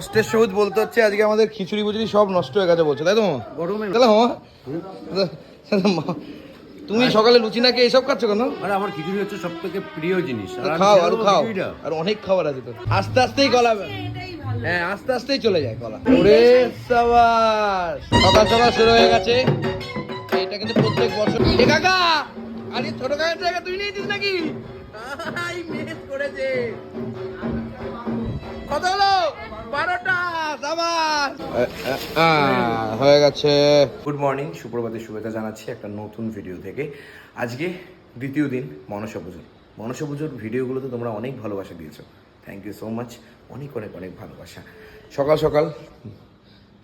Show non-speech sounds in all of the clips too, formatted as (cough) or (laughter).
কষ্টের সহিত বলতে হচ্ছে আজকে আমাদের খিচুড়ি বুচুড়ি সব নষ্ট হয়ে গেছে বলছে তাই তো গরমে তাহলে মামা তুমি সকালে লুচি না খেয়ে এসব খাচ্ছ কেন? আরে আমার খিচুড়ি হচ্ছে সব থেকে প্রিয় জিনিস খাও আর খাও। আর অনেক খাবার আছে তো। আস্তে আস্তেই কলা হ্যাঁ আস্তে আস্তেই চলে যায় কলা। ওরে সাবাস। সকাল সকাল শুরু হয়ে গেছে। এটা কিন্তু প্রত্যেক বছর এ কাকা আরে ছোট কাকার জায়গা তুই নিয়েছিস নাকি? আই মিস করেছে। কত হলো? বারোটা হয়ে গেছে। গুড মর্নিং সুপ্রভাতের শুভেচ্ছা জানাচ্ছি একটা নতুন ভিডিও থেকে। আজকে দ্বিতীয় দিন মনসা পুজোর। মনসা পুজোর ভিডিওগুলোতে তোমরা অনেক ভালোবাসা দিয়েছ। থ্যাংক ইউ সো মাচ অনেক অনেক অনেক ভালোবাসা। সকাল সকাল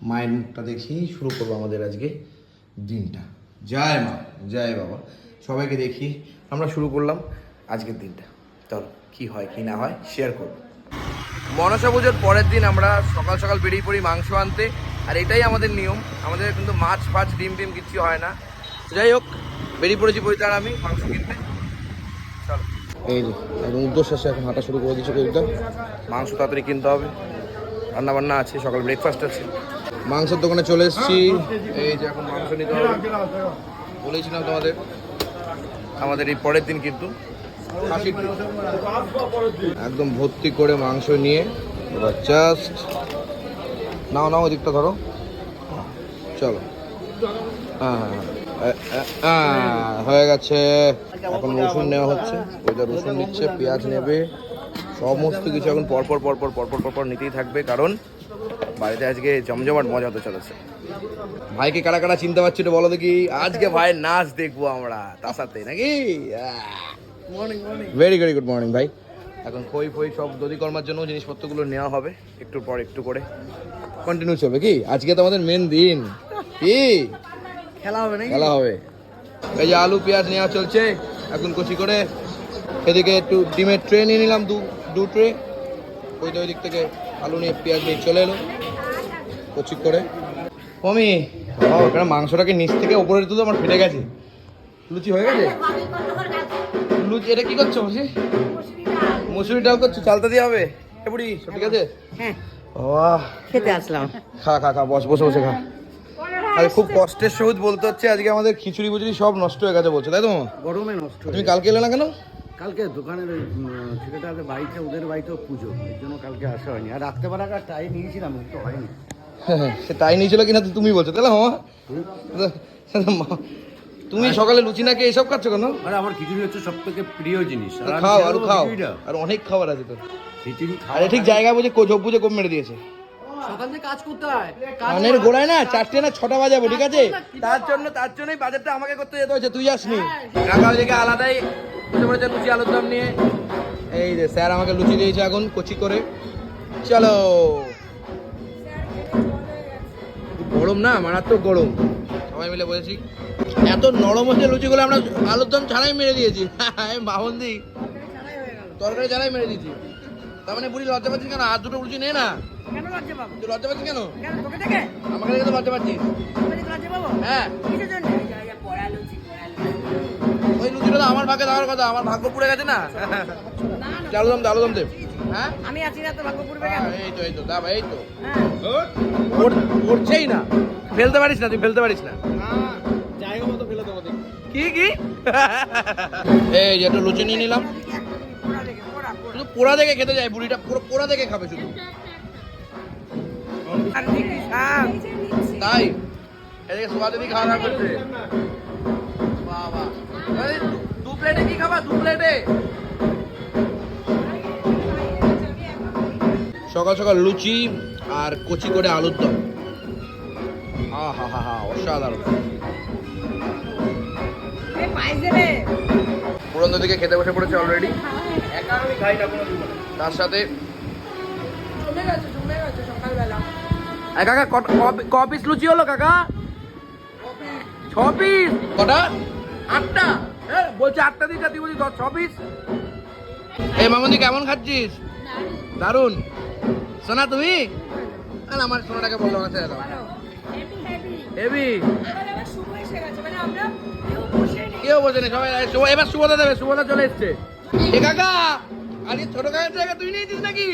মায়ের মুখটা দেখেই শুরু করব আমাদের আজকে দিনটা। জয় মা জয় বাবা। সবাইকে দেখি। আমরা শুরু করলাম আজকের দিনটা। চলো কি হয় কি না হয় শেয়ার করব। মনসা পুজোর পরের দিন আমরা সকাল সকাল বেরিয়ে পড়ি মাংস আনতে। আর এটাই আমাদের নিয়ম। আমাদের কিন্তু মাছ ফাছ ডিম টিম কিচ্ছু হয় না। যাই হোক বেরিয়ে পড়েছি আর আমি মাংস কিনতে। চলো। এই যে একদম উদ্দেশ্যে এখন হাঁটা শুরু করে কবিতা। মাংস তাড়াতাড়ি কিনতে হবে। রান্না বান্না আছে সকাল ব্রেকফাস্ট আছে। মাংসের দোকানে চলে এসেছি। এই যে এখন মাংস নিতে হবে। বলেছিলাম তোমাদের আমাদের এই পরের দিন কিন্তু একদম ভর্তি করে মাংস নিয়ে এবার জাস্ট নাও নাও ওদিকটা ধরো। চলো। হ্যাঁ হ্যাঁ, হ্যাঁ। হয়ে গেছে। এখন রসুন নেওয়া হচ্ছে। ওইটা রসুন নিচ্ছে পেঁয়াজ নেবে। সমস্ত কিছু এখন পরপর পরপর পরপর পরপর নিতেই থাকবে কারণ বাড়িতে আজকে জমজমাট মজা হতে চলেছে। ভাইকে কারা কারা চিনতে পারছি বলো দেখি? আজকে ভাইয়ের নাচ দেখব আমরা তার সাথে নাকি? ভেরি ভেরি গুড মর্নিং ভাই এখন খই ফই সব দধিকর্মার জন্য জিনিসপত্রগুলো নেওয়া হবে একটু পর একটু করে। কন্টিনিউ চলবে কি? আজকে তো আমাদের মেন দিন। কি? খেলা হবে নাকি? খেলা হবে। এই যে আলু পেঁয়াজ নেওয়া চলছে এখন কচি করে এদিকে একটু ডিমের ট্রে নিয়ে নিলাম দু দু ট্রে ওই তো ওই দিক থেকে আলু নিয়ে পেঁয়াজ নিয়ে চলে এলো কচি করে। কমি এখানে মাংসটাকে নিচ থেকে ওপরে তুলে আমার ফেটে গেছে। লুচি হয়ে গেছে? লুচি এটা কি করছ বলছি মুসুরি ডাল করছ? চালতা দিয়ে হবে? এ বুড়ি ঠিক আছে? হ্যাঁ। বাহ খেতে আসলাম। খা খা খা বস বসে বসে খা। আরে খুব কষ্টের সহিত বলতে হচ্ছে আজকে আমাদের খিচুড়ি বুচুড়ি সব নষ্ট হয়ে গেছে বলছো তাই তো? গরমে নষ্ট তুমি কালকে এলে না কেন? কালকে দোকানের ছেলেটাদের বাড়িতে ওদের বাড়িতেও পুজো এর জন্য কালকে আসা হয়নি। আর রাত্রে বেলা একটা টাই নিয়েছিলাম কিন্তু হয়নি। (laughs) সে তাই নিয়েছিল কিনা তো তুমি বলছো তাহলে মামা মা- তুমি সকালে লুচি না খেয়ে এসব খাচ্ছ কেন? আরে আমার খিচুড়ি হচ্ছে সব থেকে প্রিয় জিনিস। আর খাও আর খাও। আর অনেক খাবার আছে তো খিচুড়ি আরে ঠিক জায়গায় বুঝে ঝোপ বুঝে কম মেরে দিয়েছে। সকাল থেকে কাজ করতে হয়। কানের গোড়ায় না চারটে না ছটা বাজাবো ঠিক আছে? তার জন্য তার জন্যই বাজারটা আমাকে করতে যেতে হচ্ছে তুই যাসনি কাকা ওইদিকে আলাদাই বসে পড়েছে লুচি আলুর দম নিয়ে। এই যে স্যার আমাকে লুচি দিয়েছে এখন কচি করে। চলো। গরম না মারাত্মক গরম। সবাই মিলে বলেছি এত নরম হচ্ছে লুচিগুলো আমরা আলুর দম ছাড়াই মেরে দিয়েছি। (laughs) মাহন্দি তরকারি ছাড়াই মেরে দিয়েছি। তার মানে বুড়ি লজ্জা পাচ্ছিস কেন? আর দুটো লুচি নে না। লজ্জা তুই লজ্জা পাচ্ছিস কেন? আমাকে দেখে? তো লজ্জা পাচ্ছিস। হ্যাঁ। ওই লুচিটা তো আমার ভাগে দেওয়ার কথা আমার ভাগ্য পুড়ে গেছে না? চালু দাম চালু দাম দে। হ্যাঁ? আমি আছি না তো ভাগ্য পূর্বে কেন? হ্যাঁ, এই তো এই তো দা ভাই এই তো। হ্যাঁ। পড়ছেই না। ফেলতে পারিস না তুই ফেলতে পারিস না। জায়গা মতো ফেলে দেবো কি কি? এই যে একটা লুচি নিয়ে নিলাম। পড়া দেখে পড়া পড়া শুধু পোড়া দেখে খেতে যায় বুড়িটা পুরো পোড়া দেখে খাবে শুধু। আর তাই এদিকে সুবাদ দিদি খাওয়া দাওয়া করছে। বাবা। দু- দু প্লেটে কি খাবা? দু প্লেটে সকাল সকাল লুচি আর কচি করে আলুর দম। হা হা হা অসাধারণ। পাইছে রে পুরন্ত দিকে খেতে বসে পড়েছে অলরেডি। তার সাথে কাকা ক- পিস লুচি হলো কাকা? ছ পিস কটা? আটটা। এ, বলছে আটটা দিটা তুই বলছিস দশ ছ পিস এই মামনি কেমন খাচ্ছিস? দারুণ সোনা তুমি? না আমার সোনাটাকে বলল না ছেড়ে দাও। হেভি কেউ বোঝে না সবাই শুভ- এবার সুভদা দেবে সুভদা চলে এসছে। এ কাকা আরে ছোট কাকার জায়গা তুই নিয়েছিস নাকি?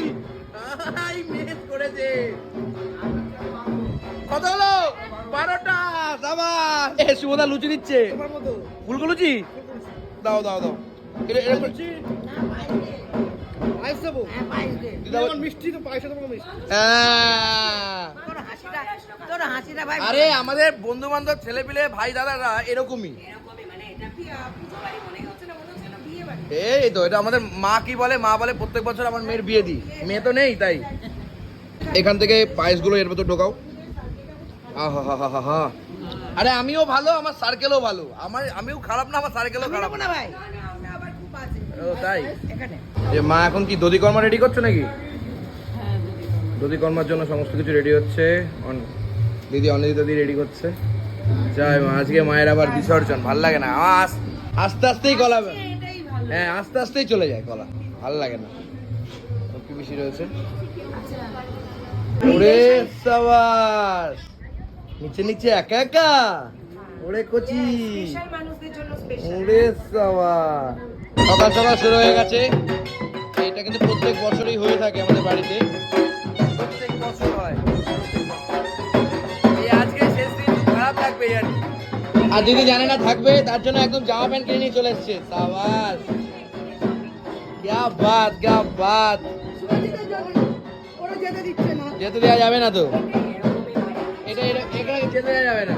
আই মিস করেছে। কত হলো? বারোটা সাবাস। এ সুমদা লুচি দিচ্ছে ফুলকো লুচি? দাও দাও দাও। এটা এটা পায়েস দেবো? দাও। মিষ্টি তো পায়েস দেবো মিষ্টি। হ্যাঁ। তোর হাসিটা তোর হাসিটা ভাই আরে আমাদের বন্ধু বান্ধব ছেলে পিলে ভাই দাদারা এরকমই। এরকমই মানে এই তো এটা আমাদের মা কি বলে মা বলে প্রত্যেক বছর আমার মেয়ের বিয়ে দিই। মেয়ে তো নেই তাই। এখান থেকে পায়েসগুলো এর ভেতর ঢোকাও। আহা হা হা হা হা আরে আমিও ভালো আমার সার্কেলও ভালো। আমার আমিও খারাপ না আমার সার্কেলও খারাপ। না ভাই না না আমরা আবার খুব বাজে ও তাই? যে মা এখন কি দধি কর্মা রেডি করছ নাকি? দধি কর্মার জন্য সমস্ত কিছু রেডি হচ্ছে। অন- দিদি অনেক দিদি রেডি করছে। যাই মা আজকে মায়ের আবার বিসর্জন। ভালো লাগে না। আমার আস্তে আস্তেই ভালো হ্যাঁ আস্তে আস্তেই চলে যায় গলা ভালো লাগে না। বেশি রয়েছে? ওরে সাবাস! নিচে নিচে একা একা? ওরে কচি। মানুষদের ওরে সাবাস! সকাল সকাল শুরু হয়ে গেছে। এটা কিন্তু প্রত্যেক বছরই হয়ে থাকে আমাদের বাড়িতে। প্রত্যেক বছর হয়। আজকে শেষ দিন খারাপ থাকবে আর যদি জানে না থাকবে তার জন্য একদম জামা প্যান্ট কিনে নিয়ে চলে এসছে। সাবাস। ক্যা বাদ ক্যা বাদ যেতে দেওয়া যাবে না তো। এটা এখানে যেতে দেওয়া যাবে না।